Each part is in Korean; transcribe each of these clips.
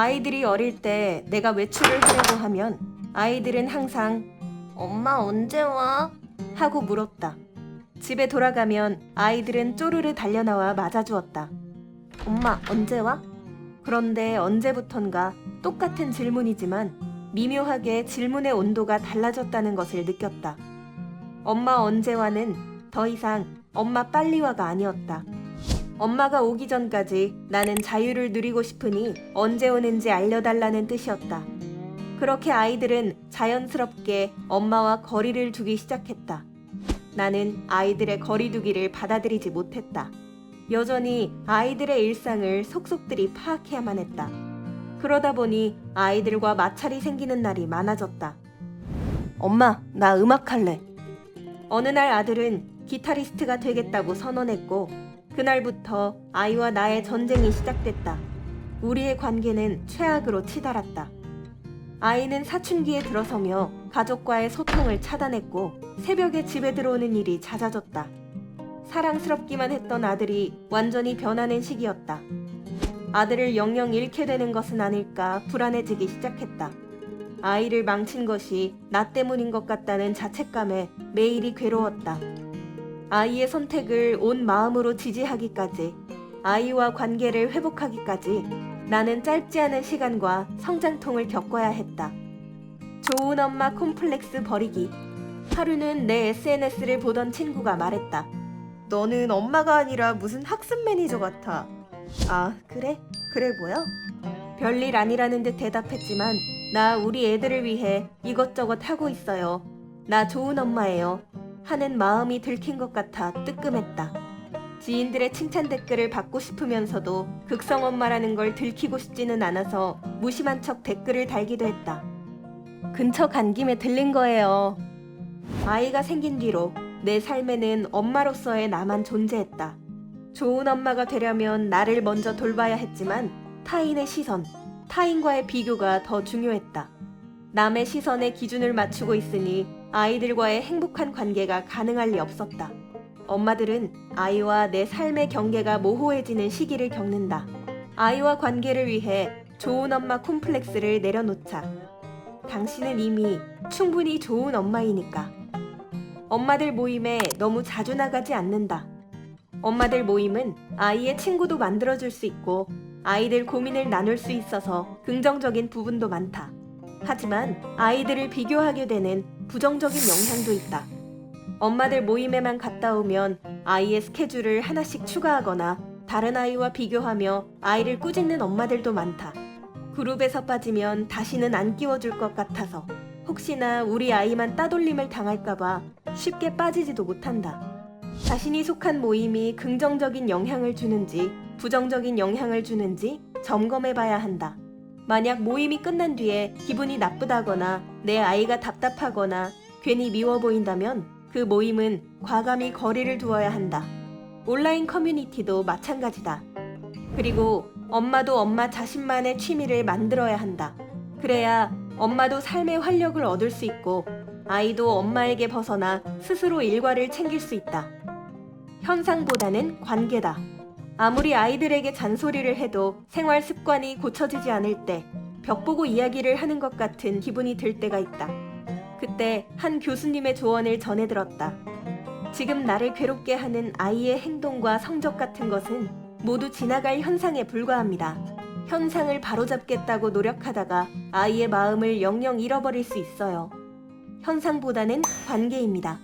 아이들이 어릴 때 내가 외출을 하려고 하면 아이들은 항상 엄마 언제 와? 하고 물었다. 집에 돌아가면 아이들은 쪼르르 달려나와 맞아주었다. 엄마 언제 와? 그런데 언제부턴가 똑같은 질문이지만 미묘하게 질문의 온도가 달라졌다는 것을 느꼈다. 엄마 언제 와는 더 이상 엄마 빨리 와가 아니었다. 엄마가 오기 전까지 나는 자유를 누리고 싶으니 언제 오는지 알려달라는 뜻이었다. 그렇게 아이들은 자연스럽게 엄마와 거리를 두기 시작했다. 나는 아이들의 거리두기를 받아들이지 못했다. 여전히 아이들의 일상을 속속들이 파악해야만 했다. 그러다 보니 아이들과 마찰이 생기는 날이 많아졌다. 엄마, 나 음악할래. 어느 날 아들은 기타리스트가 되겠다고 선언했고, 그날부터 아이와 나의 전쟁이 시작됐다. 우리의 관계는 최악으로 치달았다. 아이는 사춘기에 들어서며 가족과의 소통을 차단했고, 새벽에 집에 들어오는 일이 잦아졌다. 사랑스럽기만 했던 아들이 완전히 변하는 시기였다. 아들을 영영 잃게 되는 것은 아닐까 불안해지기 시작했다. 아이를 망친 것이 나 때문인 것 같다는 자책감에 매일이 괴로웠다. 아이의 선택을 온 마음으로 지지하기까지, 아이와 관계를 회복하기까지 나는 짧지 않은 시간과 성장통을 겪어야 했다. 좋은 엄마 콤플렉스 버리기. 하루는 내 SNS를 보던 친구가 말했다. 너는 엄마가 아니라 무슨 학습 매니저 같아. 아, 그래? 그래 보여? 별일 아니라는 듯 대답했지만 나 우리 애들을 위해 이것저것 하고 있어요. 나 좋은 엄마예요. 하는 마음이 들킨 것 같아 뜨끔했다. 지인들의 칭찬 댓글을 받고 싶으면서도 극성 엄마라는 걸 들키고 싶지는 않아서 무심한 척 댓글을 달기도 했다. 근처 간 김에 들린 거예요. 아이가 생긴 뒤로 내 삶에는 엄마로서의 나만 존재했다. 좋은 엄마가 되려면 나를 먼저 돌봐야 했지만 타인의 시선, 타인과의 비교가 더 중요했다. 남의 시선에 기준을 맞추고 있으니 아이들과의 행복한 관계가 가능할 리 없었다. 엄마들은 아이와 내 삶의 경계가 모호해지는 시기를 겪는다. 아이와 관계를 위해 좋은 엄마 콤플렉스를 내려놓자. 당신은 이미 충분히 좋은 엄마이니까. 엄마들 모임에 너무 자주 나가지 않는다. 엄마들 모임은 아이의 친구도 만들어줄 수 있고 아이들 고민을 나눌 수 있어서 긍정적인 부분도 많다. 하지만 아이들을 비교하게 되는 부정적인 영향도 있다. 엄마들 모임에만 갔다 오면 아이의 스케줄을 하나씩 추가하거나 다른 아이와 비교하며 아이를 꾸짖는 엄마들도 많다. 그룹에서 빠지면 다시는 안 끼워줄 것 같아서 혹시나 우리 아이만 따돌림을 당할까봐 쉽게 빠지지도 못한다. 자신이 속한 모임이 긍정적인 영향을 주는지 부정적인 영향을 주는지 점검해 봐야 한다. 만약 모임이 끝난 뒤에 기분이 나쁘다거나 내 아이가 답답하거나 괜히 미워 보인다면 그 모임은 과감히 거리를 두어야 한다. 온라인 커뮤니티도 마찬가지다. 그리고 엄마도 엄마 자신만의 취미를 만들어야 한다. 그래야 엄마도 삶의 활력을 얻을 수 있고 아이도 엄마에게 벗어나 스스로 일과를 챙길 수 있다. 현상보다는 관계다. 아무리 아이들에게 잔소리를 해도 생활 습관이 고쳐지지 않을 때 벽 보고 이야기를 하는 것 같은 기분이 들 때가 있다. 그때 한 교수님의 조언을 전해 들었다. 지금 나를 괴롭게 하는 아이의 행동과 성적 같은 것은 모두 지나갈 현상에 불과합니다. 현상을 바로잡겠다고 노력하다가 아이의 마음을 영영 잃어버릴 수 있어요. 현상보다는 관계입니다.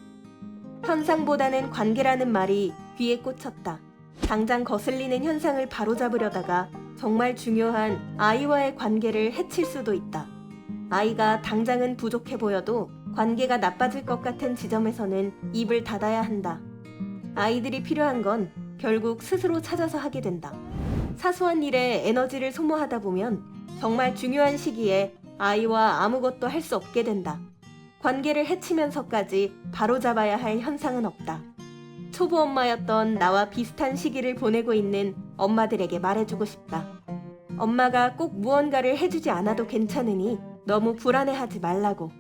현상보다는 관계라는 말이 귀에 꽂혔다. 당장 거슬리는 현상을 바로잡으려다가 정말 중요한 아이와의 관계를 해칠 수도 있다. 아이가 당장은 부족해 보여도 관계가 나빠질 것 같은 지점에서는 입을 닫아야 한다. 아이들이 필요한 건 결국 스스로 찾아서 하게 된다. 사소한 일에 에너지를 소모하다 보면 정말 중요한 시기에 아이와 아무것도 할 수 없게 된다. 관계를 해치면서까지 바로잡아야 할 현상은 없다. 초보 엄마였던 나와 비슷한 시기를 보내고 있는 엄마들에게 말해주고 싶다. 엄마가 꼭 무언가를 해주지 않아도 괜찮으니 너무 불안해하지 말라고.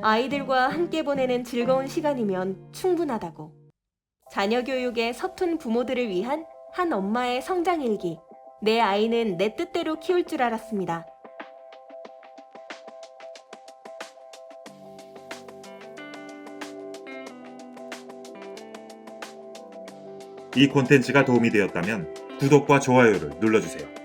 아이들과 함께 보내는 즐거운 시간이면 충분하다고. 자녀 교육에 서툰 부모들을 위한 한 엄마의 성장 일기. 내 아이는 내 뜻대로 키울 줄 알았습니다. 이 콘텐츠가 도움이 되었다면 구독과 좋아요를 눌러주세요.